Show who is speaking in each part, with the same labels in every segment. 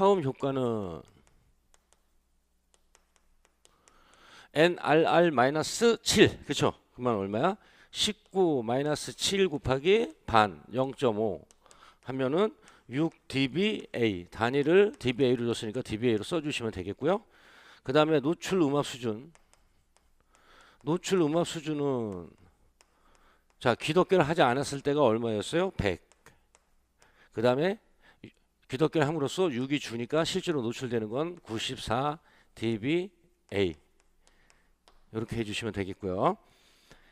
Speaker 1: 다음 효과는 NRR 마이너스 7 그쵸? 그만 얼마야? 19 마이너스 7 곱하기 반 0.5 하면은 6 dBA 단위를 dBA로 줬으니까 dBA로 써주시면 되겠고요. 그 다음에 노출 음압 수준 노출 음압 수준은 자 귀덮개를 하지 않았을 때가 얼마였어요? 100. 그 다음에 귀덮개를 함으로써 6이 주니까 실제로 노출되는 건 94 dBA 이렇게 해주시면 되겠고요.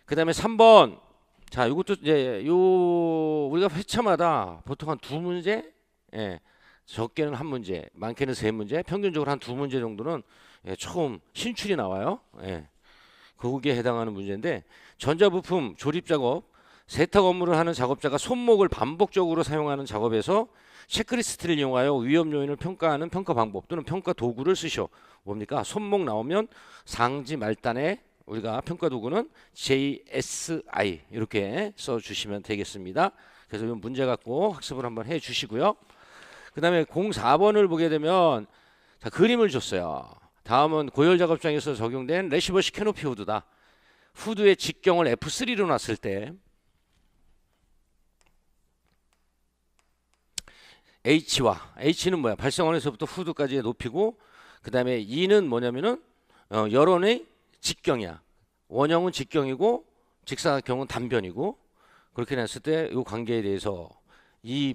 Speaker 1: 그 다음에 3번 자 이것도 이제 요 우리가 회차마다 보통 한 두 문제 예, 적게는 한 문제 많게는 세 문제 평균적으로 한 두 문제 정도는 예, 처음 신출이 나와요. 예. 거기에 해당하는 문제인데 전자부품 조립 작업 세탁 업무를 하는 작업자가 손목을 반복적으로 사용하는 작업에서 체크리스트를 이용하여 위험 요인을 평가하는 평가 방법 또는 평가 도구를 쓰셔. 뭡니까? 손목 나오면 상지 말단에 우리가 평가 도구는 JSI 이렇게 써 주시면 되겠습니다. 그래서 이 문제 갖고 학습을 한번 해 주시고요. 그다음에 04번을 보게 되면 자, 그림을 줬어요. 다음은 고열 작업장에서 적용된 레시버시 캐노피 후드다. 후드의 직경을 F3로 놨을 때 H와 H는 뭐야? 발성원에서부터 후드까지의 높이고 그 다음에 E는 뭐냐면은 어, 여론의 직경이야. 원형은 직경이고 직사각형은 단변이고 그렇게 냈을 때 이 관계에 대해서 이